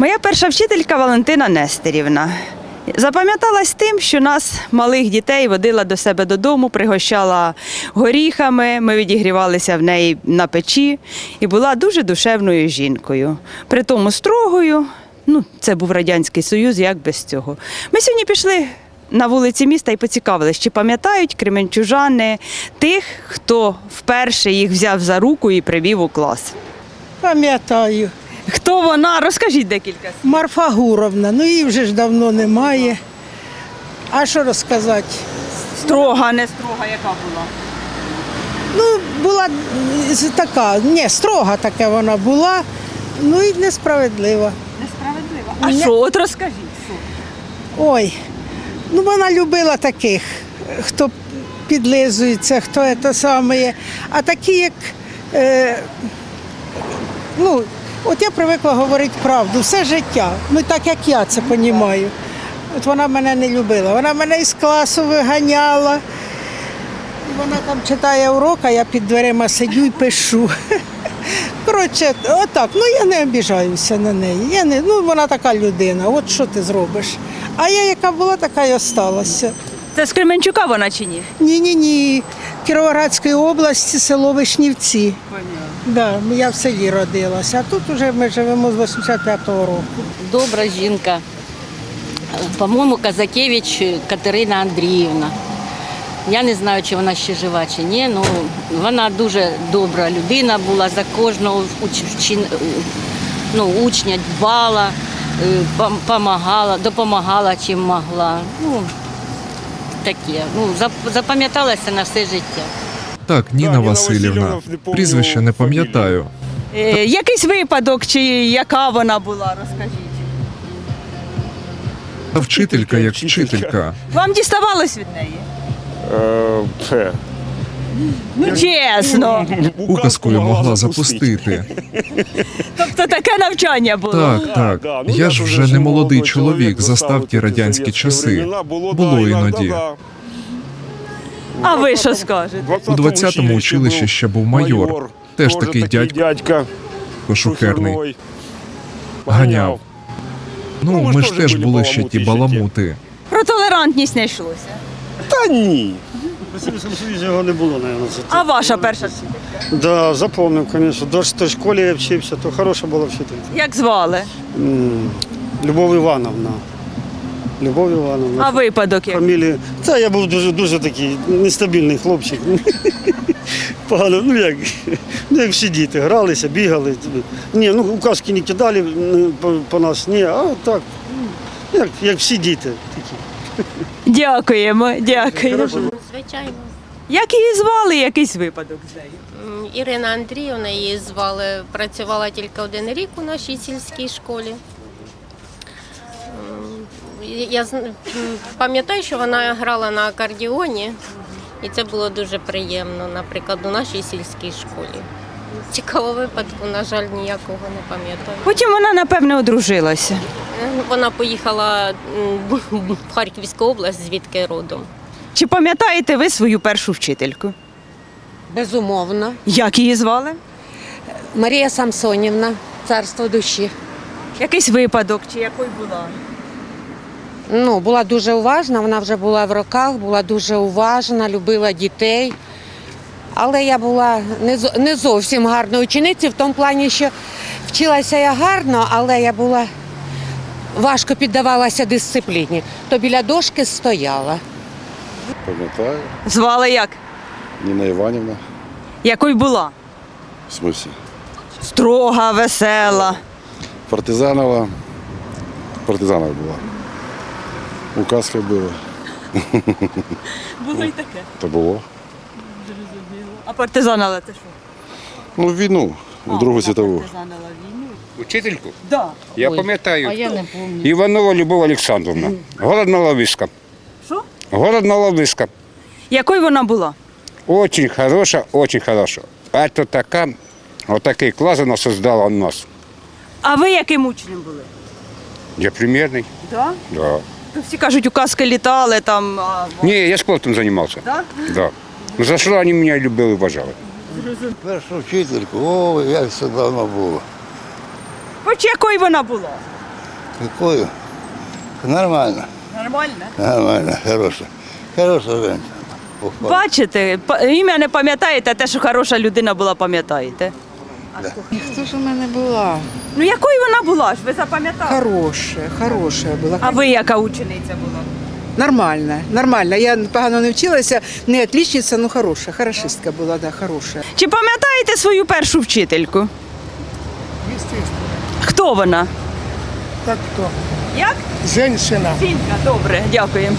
Моя перша вчителька Валентина Нестерівна. Запам'яталась тим, що нас, малих дітей, водила до себе додому, пригощала горіхами. Ми відігрівалися в неї на печі і була дуже душевною жінкою. При тому строгою. Ну, це був Радянський Союз, як без цього. Ми сьогодні пішли на вулиці міста і поцікавились, чи пам'ятають кременчужани тих, хто вперше їх взяв за руку і привів у клас. Пам'ятаю. Хто вона? Розкажіть декілька слів. Марфа Гуровна, ну її вже ж давно немає. А що розказати? Строга, не строга, яка була. Ну, була така, ні, строга така вона була, ну і несправедлива. Несправедлива. А Ні. що? От розкажіть. Що? Ой, ну вона любила таких, хто підлизується, хто це саме. А такі, як. Е, ну, от я привикла говорити правду все життя. Ну так як я це розумію. От вона мене не любила. Вона мене із класу виганяла. І вона там читає урок, а я під дверима сидю і пишу. Коротше, отак, ну я не обіжаюся на неї. Я не, ну вона така людина, от що ти зробиш. А я яка була, така й осталася. Це з Кременчука вона чи ні? Ні, ні, ні. Кіровоградської області, село Вишнівці. Да, я в селі родилася, а тут вже ми живемо з 85-го року. Добра жінка. По-моєму, Казакевич Катерина Андріївна. Я не знаю, чи вона ще жива, чи ні. Ну, вона дуже добра людина була, за кожного ну, учня дбала, допомагала, допомагала чим могла. Ну, таке. Ну, запам'яталася на все життя. Так, Ніна Васильівна. Прізвище не пам'ятаю. Е, якийсь випадок, чи яка вона була, розкажіть. Та вчителька як Вчителька. Вам діставалось від неї? Е, пе. Ну, чесно. Указкою могла запустити. Тобто таке навчання було. Так, так. Да, ну, Я ж вже не молодий чоловік, застав ті радянські часи. Було іноді. А ви що скажете? У 20-му училищі ще був майор. Теж такий дядько дядька шухерний. шухерний. Ганяв. Ну, Ну, ми ж теж були ще ті баламути. Про толерантність не йшлося. Та ні. В його не було, мабуть. А ваша перша вчителька? Да, запомнив, звісно. До ж той школі я вчився, то хороша була вчителька. Як звали? М, Любов Івановна. Любов Івановна. А випадок як? Фамілія. Та я був дуже дуже такий нестабільний хлопчик. Погано, ну як, ну як всі діти, гралися, бігали. Ні, ну указки не кидали по, по нас, ні, а так, ну, як, як всі діти такі. Дякуємо, дякуємо. Звичайно. Як її звали, якийсь випадок з нею? Ірина Андріївна її звали, працювала тільки один рік у нашій сільській школі. Я пам'ятаю, що вона грала на акордіоні, і це було дуже приємно, наприклад, у нашій сільській школі. Цікавого випадку, на жаль, ніякого не пам'ятаю. Потім вона, напевне, одружилася. Е, Вона поїхала в Харківську область, звідки родом. Чи пам'ятаєте ви свою першу вчительку? Безумовно. Як її звали? Марія Самсонівна, царство душі. Якийсь випадок, чи якою була? Ну, була дуже уважна, вона вже була в роках, була дуже уважна, любила дітей. Але я була не, не зовсім гарною ученицею в тому плані, що вчилася я гарно, але я була важко піддавалася дисципліні. То біля дошки стояла. Пам'ятаю, Звали як? Ніна Іванівна. Якою була? В смислі? Строга, весела. Партизанова. Партизанова була. Указка була. Було й таке. То було. А партизанала це що? Ну, в війну, в Другу світову. Партизанила війну? Учительку? Да. Я пам'ятаю. А я не пам'ятаю. Іванова Любов Олександровна. Городна ловишка. Що? Городна ловишка. Якою вона була? Очень хороша, очень хороша. Это така, отакий клас вона создала у нас. А ви яким учнем були? Я примірний. Да? Да. То всі кажуть, указки літали там. А... Ні, я спортом займався. Да? Да. Ну, За що вони мене любили, вважали. Першу вчительку, о, як це давно було. Хоч якою вона була? Какую? Нормально. Нормально. Нормально, хорошая. Хорошая женщина. Бачите, па- ім'я не пам'ятаєте, а те, що хороша людина була, пам'ятаєте. Хто ж у мене була? Ну якою вона була ж, ви запам'ятали? Хороша, хороша була. А ви яка учениця була? Нормальна, нормальна. Я погано не вчилася, не отличниця, ну хороша, хорошистка була, да, хороша. Чи пам'ятаєте свою першу вчительку? Хто вона? Так хто? Як? Женщина. Фінка, добре, дякуємо.